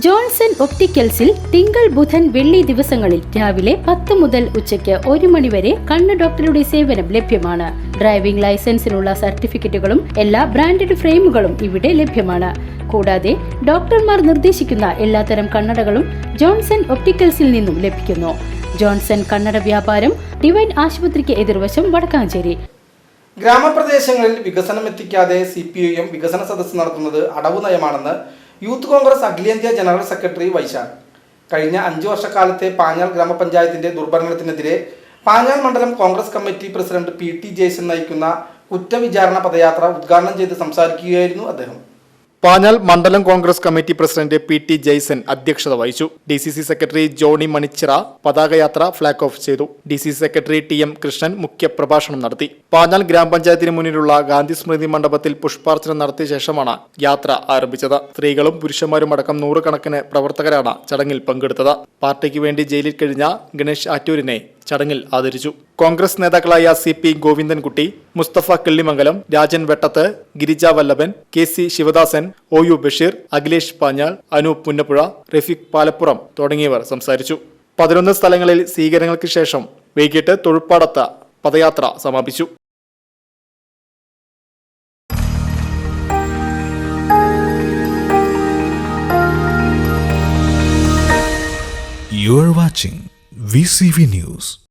Johnson ഒപ്റ്റിക്കൽസിൽ തിങ്കൾ ബുധൻ വെള്ളി ദിവസങ്ങളിൽ രാവിലെ പത്ത് മുതൽ ഉച്ചയ്ക്ക് ഒരു മണിവരെ കണ്ണ് ഡോക്ടറുടെ സേവനം ലഭ്യമാണ്. ഡ്രൈവിംഗ് ലൈസൻസിനുള്ള സർട്ടിഫിക്കറ്റുകളും എല്ലാ ബ്രാൻഡഡ് ഫ്രെയിമുകളും ഇവിടെ ലഭ്യമാണ്. കൂടാതെ ഡോക്ടർമാർ നിർദ്ദേശിക്കുന്ന എല്ലാത്തരം കണ്ണടകളും ജോൺസൺ ഒപ്റ്റിക്കൽസിൽ നിന്നും ലഭിക്കുന്നു. ജോൺസൺ കണ്ണട വ്യാപാരം ഡിവൈൻ ആശുപത്രിക്ക് എതിർവശം വടക്കാഞ്ചേരി. ഗ്രാമപ്രദേശങ്ങളിൽ വികസനം എത്തിക്കാതെ സി പി ഐ എം വികസന സദസ്സ് നടത്തുന്നത് അടവ് നയമാണെന്ന് യൂത്ത് കോൺഗ്രസ് അഖിലേന്ത്യാ ജനറൽ സെക്രട്ടറി വൈശാഖ് കഴിഞ്ഞ അഞ്ചു വർഷക്കാലത്തെ പാഞ്ഞാൽ ഗ്രാമപഞ്ചായത്തിന്റെ ദുർഭരണത്തിനെതിരെ പാഞ്ഞാൽ മണ്ഡലം Congress committee president P T Jayasan നയിക്കുന്ന കുറ്റവിചാരണ പദയാത്ര ഉദ്ഘാടനം ചെയ്ത് സംസാരിക്കുകയായിരുന്നു അദ്ദേഹം. പാഞ്ഞാൽ മണ്ഡലം Congress committee president P T Jaison അധ്യക്ഷത വഹിച്ചു. D C C secretary Johny Manichira പതാകയാത്ര flag off ചെയ്തു. D C secretary T M Krishnan മുഖ്യപ്രഭാഷണം നടത്തി. പാഞ്ഞാൽ ഗ്രാമപഞ്ചായത്തിന് മുന്നിലുള്ള ഗാന്ധി സ്മൃതി മണ്ഡപത്തിൽ പുഷ്പാർച്ചന നടത്തിയ ശേഷമാണ് യാത്ര ആരംഭിച്ചത്. സ്ത്രീകളും പുരുഷന്മാരും അടക്കം നൂറുകണക്കിന് പ്രവർത്തകരാണ് ചടങ്ങിൽ പങ്കെടുത്തത്. പാർട്ടിക്ക് വേണ്ടി ജയിലിൽ കഴിഞ്ഞ ഗണേഷ് ആറ്റൂരിനെ ചടങ്ങിൽ ആദരിച്ചു. കോൺഗ്രസ് നേതാക്കളായ C P Govindankutty Mustafa Killimangalam Rajan Vettath Girija Vallabhan K C Sivadasan O U Basheer Akhilesh Panjal Anoop Punnappuzha Rafeeq Palappuram തുടങ്ങിയവർ സംസാരിച്ചു. പതിനൊന്ന് സ്ഥലങ്ങളിൽ സ്വീകരണങ്ങൾക്ക് ശേഷം വൈകിട്ട് തൊഴുപ്പാടത്ത് പദയാത്ര സമാപിച്ചു. You are watching VCV News.